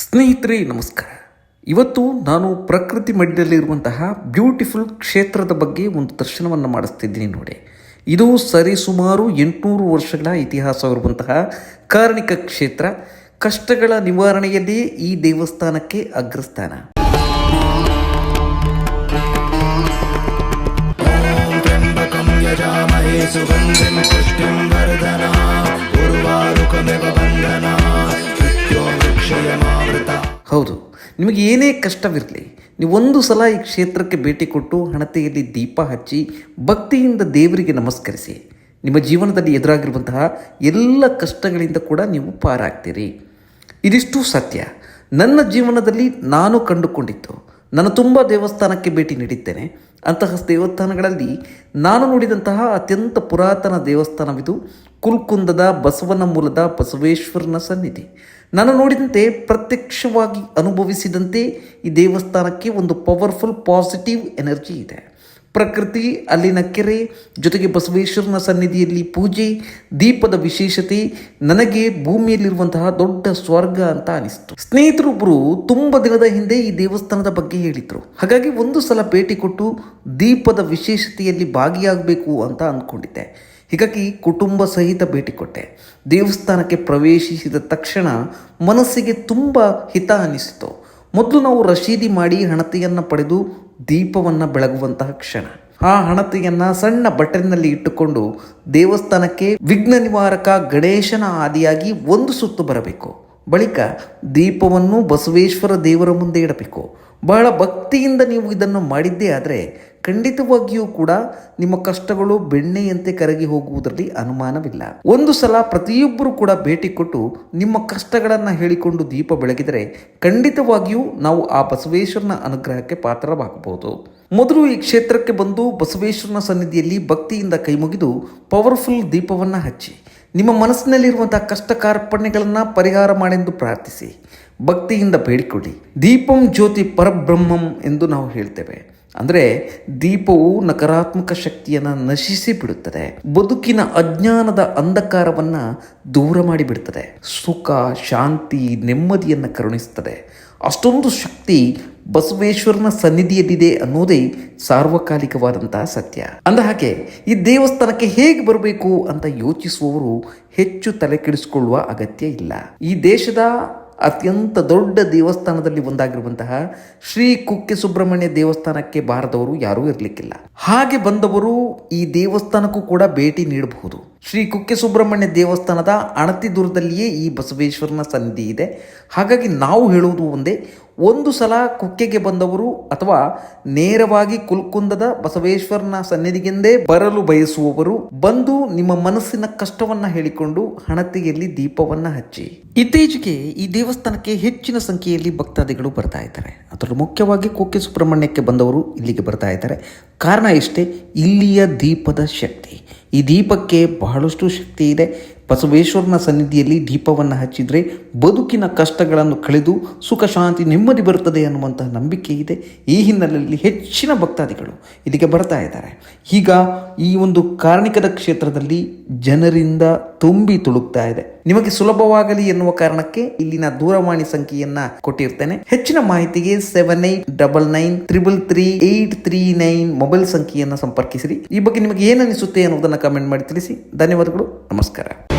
ಸ್ನೇಹಿತರೆ, ನಮಸ್ಕಾರ. ಇವತ್ತು ನಾನು ಪ್ರಕೃತಿ ಮಧ್ಯದಲ್ಲಿರುವಂತಹ ಬ್ಯೂಟಿಫುಲ್ ಕ್ಷೇತ್ರದ ಬಗ್ಗೆ ಒಂದು ದರ್ಶನವನ್ನು ಮಾಡಿಸ್ತಿದ್ದೀನಿ ನೋಡಿ. ಇದು ಸರಿ ಸುಮಾರು ಎಂಟುನೂರು ವರ್ಷಗಳ ಇತಿಹಾಸ ಕಾರ್ಣಿಕ ಕ್ಷೇತ್ರ. ಕಷ್ಟಗಳ ನಿವಾರಣೆಯಲ್ಲಿ ಈ ದೇವಸ್ಥಾನಕ್ಕೆ ಅಗ್ರಸ್ಥಾನ. ಸುಗಂಧಂ ಪುಷ್ಟಿಂ ವರ್ಧನ ಉರ್ವಾರುಕಮಿವ ಬಂಧನ ಹೌದು. ನಿಮಗೆ ಏನೇ ಕಷ್ಟವಿರಲಿ, ನೀವು ಒಂದು ಸಲ ಈ ಕ್ಷೇತ್ರಕ್ಕೆ ಭೇಟಿ ಕೊಟ್ಟು ಹಣತೆಯಲ್ಲಿ ದೀಪ ಹಚ್ಚಿ ಭಕ್ತಿಯಿಂದ ದೇವರಿಗೆ ನಮಸ್ಕರಿಸಿ. ನಿಮ್ಮ ಜೀವನದಲ್ಲಿ ಎದುರಾಗಿರುವಂತಹ ಎಲ್ಲ ಕಷ್ಟಗಳಿಂದ ಕೂಡ ನೀವು ಪಾರಾಗ್ತೀರಿ. ಇದಿಷ್ಟು ಸತ್ಯ. ನನ್ನ ಜೀವನದಲ್ಲಿ ನಾನು ಕಂಡುಕೊಂಡಿದ್ದು ನಾನು ತುಂಬ ದೇವಸ್ಥಾನಕ್ಕೆ ಭೇಟಿ ನೀಡಿದ್ದೇನೆ. ಅಂತಹ ದೇವಸ್ಥಾನಗಳಲ್ಲಿ ನಾನು ನೋಡಿದಂತಹ ಅತ್ಯಂತ ಪುರಾತನ ದೇವಸ್ಥಾನವಿದು ಕುಲ್ಕುಂದದ ಬಸವನ ಮೂಲದ ಬಸವೇಶ್ವರನ ಸನ್ನಿಧಿ. ನಾನು ನೋಡಿದಂತೆ ಪ್ರತ್ಯಕ್ಷವಾಗಿ ಅನುಭವಿಸಿದಂತೆ ಈ ದೇವಸ್ಥಾನಕ್ಕೆ ಒಂದು ಪವರ್ಫುಲ್ ಪಾಸಿಟಿವ್ ಎನರ್ಜಿ ಇದೆ. ಪ್ರಕೃತಿ, ಅಲ್ಲಿನ ಕೆರೆ, ಜೊತೆಗೆ ಬಸವೇಶ್ವರನ ಸನ್ನಿಧಿಯಲ್ಲಿ ಪೂಜೆ, ದೀಪದ ವಿಶೇಷತೆ, ನನಗೆ ಭೂಮಿಯಲ್ಲಿರುವಂತಹ ದೊಡ್ಡ ಸ್ವರ್ಗ ಅಂತ ಅನಿಸ್ತು. ಸ್ನೇಹಿತರೊಬ್ಬರು ತುಂಬ ದಿನದ ಹಿಂದೆ ಈ ದೇವಸ್ಥಾನದ ಬಗ್ಗೆ ಹೇಳಿದ್ರು. ಹಾಗಾಗಿ ಒಂದು ಸಲ ಭೇಟಿ ಕೊಟ್ಟು ದೀಪದ ವಿಶೇಷತೆಯಲ್ಲಿ ಭಾಗಿಯಾಗಬೇಕು ಅಂತ ಅಂದ್ಕೊಂಡಿದ್ದೆ ಹೀಗಾಗಿ ಕುಟುಂಬ ಸಹಿತ ಭೇಟಿ ಕೊಟ್ಟೆ. ದೇವಸ್ಥಾನಕ್ಕೆ ಪ್ರವೇಶಿಸಿದ ತಕ್ಷಣ ಮನಸ್ಸಿಗೆ ತುಂಬ ಹಿತ ಅನಿಸಿತು. ಮೊದಲು ನಾವು ರಶೀದಿ ಮಾಡಿ ಹಣತೆಯನ್ನು ಪಡೆದು ದೀಪವನ್ನು ಬೆಳಗುವಂತಹ ಕ್ಷಣ. ಆ ಹಣತೆಯನ್ನು ಸಣ್ಣ ಬಟ್ಟೆನಲ್ಲಿ ಇಟ್ಟುಕೊಂಡು ದೇವಸ್ಥಾನಕ್ಕೆ ವಿಘ್ನ ನಿವಾರಕ ಗಣೇಶನ ಆದಿಯಾಗಿ ಒಂದು ಸುತ್ತು ಬರಬೇಕು. ಬಳಿಕ ದೀಪವನ್ನು ಬಸವೇಶ್ವರ ದೇವರ ಮುಂದೆ ಇಡಬೇಕು. ಬಹಳ ಭಕ್ತಿಯಿಂದ ನೀವು ಇದನ್ನು ಮಾಡಿದ್ದೇ ಆದರೆ ಖಂಡಿತವಾಗಿಯೂ ಕೂಡ ನಿಮ್ಮ ಕಷ್ಟಗಳು ಬೆಣ್ಣೆಯಂತೆ ಕರಗಿ ಹೋಗುವುದರಲ್ಲಿ ಅನುಮಾನವಿಲ್ಲ. ಒಂದು ಸಲ ಪ್ರತಿಯೊಬ್ಬರು ಕೂಡ ಭೇಟಿ ಕೊಟ್ಟು ನಿಮ್ಮ ಕಷ್ಟಗಳನ್ನು ಹೇಳಿಕೊಂಡು ದೀಪ ಬೆಳಗಿದರೆ ಖಂಡಿತವಾಗಿಯೂ ನಾವು ಆ ಬಸವೇಶ್ವರನ ಅನುಗ್ರಹಕ್ಕೆ ಪಾತ್ರವಾಗಬಹುದು ಮೊದಲು ಈ ಕ್ಷೇತ್ರಕ್ಕೆ ಬಂದು ಬಸವೇಶ್ವರನ ಸನ್ನಿಧಿಯಲ್ಲಿ ಭಕ್ತಿಯಿಂದ ಕೈಮುಗಿದು ಪವರ್ಫುಲ್ ದೀಪವನ್ನು ಹಚ್ಚಿ, ನಿಮ್ಮ ಮನಸ್ಸಿನಲ್ಲಿರುವಂತಹ ಕಷ್ಟ ಕಾರ್ಪಣ್ಯಗಳನ್ನು ಪರಿಹಾರ ಮಾಡೆಂದು ಪ್ರಾರ್ಥಿಸಿ. ಭಕ್ತಿಯಿಂದ ಬೇಡಿಕೊಳ್ಳಿ. ದೀಪಂ ಜ್ಯೋತಿ ಪರಬ್ರಹ್ಮಂ ಎಂದು ನಾವು ಹೇಳ್ತೇವೆ. ಅಂದರೆ ದೀಪವು ನಕಾರಾತ್ಮಕ ಶಕ್ತಿಯನ್ನು ನಶಿಸಿ ಬಿಡುತ್ತದೆ. ಬದುಕಿನ ಅಜ್ಞಾನದ ಅಂಧಕಾರವನ್ನು ದೂರ ಮಾಡಿಬಿಡುತ್ತದೆ ಸುಖ, ಶಾಂತಿ, ನೆಮ್ಮದಿಯನ್ನು ಕರುಣಿಸುತ್ತದೆ ಅಷ್ಟೊಂದು ಶಕ್ತಿ ಬಸವೇಶ್ವರನ ಸನ್ನಿಧಿಯಲ್ಲಿದೆ ಅನ್ನೋದೇ ಸಾರ್ವಕಾಲಿಕವಾದಂತಹ ಸತ್ಯ. ಅಂದ ಹಾಗೆ ಈ ದೇವಸ್ಥಾನಕ್ಕೆ ಹೇಗೆ ಬರಬೇಕು ಅಂತ ಯೋಚಿಸುವವರು ಹೆಚ್ಚು ತಲೆ ಕೆಡಿಸಿಕೊಳ್ಳುವ ಅಗತ್ಯ ಇಲ್ಲ. ಈ ದೇಶದ ಅತ್ಯಂತ ದೊಡ್ಡ ದೇವಸ್ಥಾನದಲ್ಲಿ ಒಂದಾಗಿರುವಂತಹ ಶ್ರೀ ಕುಕ್ಕೆ ಸುಬ್ರಹ್ಮಣ್ಯ ದೇವಸ್ಥಾನಕ್ಕೆ ಬಾರದವರು ಯಾರೂ ಇರಲಿಕ್ಕಿಲ್ಲ. ಹಾಗೆ ಬಂದವರು ಈ ದೇವಸ್ಥಾನಕ್ಕೂ ಕೂಡ ಭೇಟಿ ನೀಡಬಹುದು. ಶ್ರೀ ಕುಕ್ಕೆ ಸುಬ್ರಹ್ಮಣ್ಯ ದೇವಸ್ಥಾನದ ಅಣತಿ ದೂರದಲ್ಲಿಯೇ ಈ ಬಸವೇಶ್ವರನ ಸನ್ನಿಧಿ ಇದೆ. ಹಾಗಾಗಿ ನಾವು ಹೇಳುವುದು ಒಂದೇ ಒಂದು ಸಲ ಕುಕ್ಕೆಗೆ ಬಂದವರು ಅಥವಾ ನೇರವಾಗಿ ಕುಲ್ಕುಂದದ ಬಸವೇಶ್ವರನ ಸನ್ನಿಧಿಗೆಂದೇ ಬರಲು ಬಯಸುವವರು ಬಂದು ನಿಮ್ಮ ಮನಸ್ಸಿನ ಕಷ್ಟವನ್ನ ಹೇಳಿಕೊಂಡು ಹಣತೆಯಲ್ಲಿ ದೀಪವನ್ನ ಹಚ್ಚಿ. ಇತ್ತೀಚೆಗೆ ಈ ದೇವಸ್ಥಾನಕ್ಕೆ ಹೆಚ್ಚಿನ ಸಂಖ್ಯೆಯಲ್ಲಿ ಭಕ್ತಾದಿಗಳು ಬರ್ತಾ ಇದ್ದಾರೆ. ಅದರಲ್ಲೂ ಮುಖ್ಯವಾಗಿ ಕುಕ್ಕೆ ಸುಬ್ರಹ್ಮಣ್ಯಕ್ಕೆ ಬಂದವರು ಇಲ್ಲಿಗೆ ಬರ್ತಾ ಇದ್ದಾರೆ. ಕಾರಣ ಇಷ್ಟೇ, ಇಲ್ಲಿಯ ದೀಪದ ಶಕ್ತಿ. ಈ ದೀಪಕ್ಕೆ ಬಹಳಷ್ಟು ಶಕ್ತಿ ಇದೆ. ಬಸವೇಶ್ವರನ ಸನ್ನಿಧಿಯಲ್ಲಿ ದೀಪವನ್ನು ಹಚ್ಚಿದರೆ ಬದುಕಿನ ಕಷ್ಟಗಳನ್ನು ಕಳೆದು ಸುಖ ಶಾಂತಿ ನೆಮ್ಮದಿ ಬರುತ್ತದೆ ಅನ್ನುವಂತಹ ನಂಬಿಕೆ ಇದೆ. ಈ ಹಿನ್ನೆಲೆಯಲ್ಲಿ ಹೆಚ್ಚಿನ ಭಕ್ತಾದಿಗಳು ಇದಕ್ಕೆ ಬರ್ತಾ ಇದ್ದಾರೆ. ಈಗ ಈ ಒಂದು ಕಾರ್ಣಿಕದ ಕ್ಷೇತ್ರದಲ್ಲಿ ಜನರಿಂದ ತುಂಬಿ ತುಳುಕ್ತಾ ಇದೆ. ನಿಮಗೆ ಸುಲಭವಾಗಲಿ ಎನ್ನುವ ಕಾರಣಕ್ಕೆ ಇಲ್ಲಿನ ದೂರವಾಣಿ ಸಂಖ್ಯೆಯನ್ನ ಕೊಟ್ಟಿರ್ತೇನೆ. ಹೆಚ್ಚಿನ ಮಾಹಿತಿಗೆ seven eight double nine triple three eight three nine mobile ಸಂಖ್ಯೆಯನ್ನು ಸಂಪರ್ಕಿಸಿರಿ. ಈ ಬಗ್ಗೆ ನಿಮಗೆ ಏನು ಅನಿಸುತ್ತೆ ಅನ್ನೋದನ್ನು ಕಮೆಂಟ್ ಮಾಡಿ ತಿಳಿಸಿ. ಧನ್ಯವಾದಗಳು. ನಮಸ್ಕಾರ.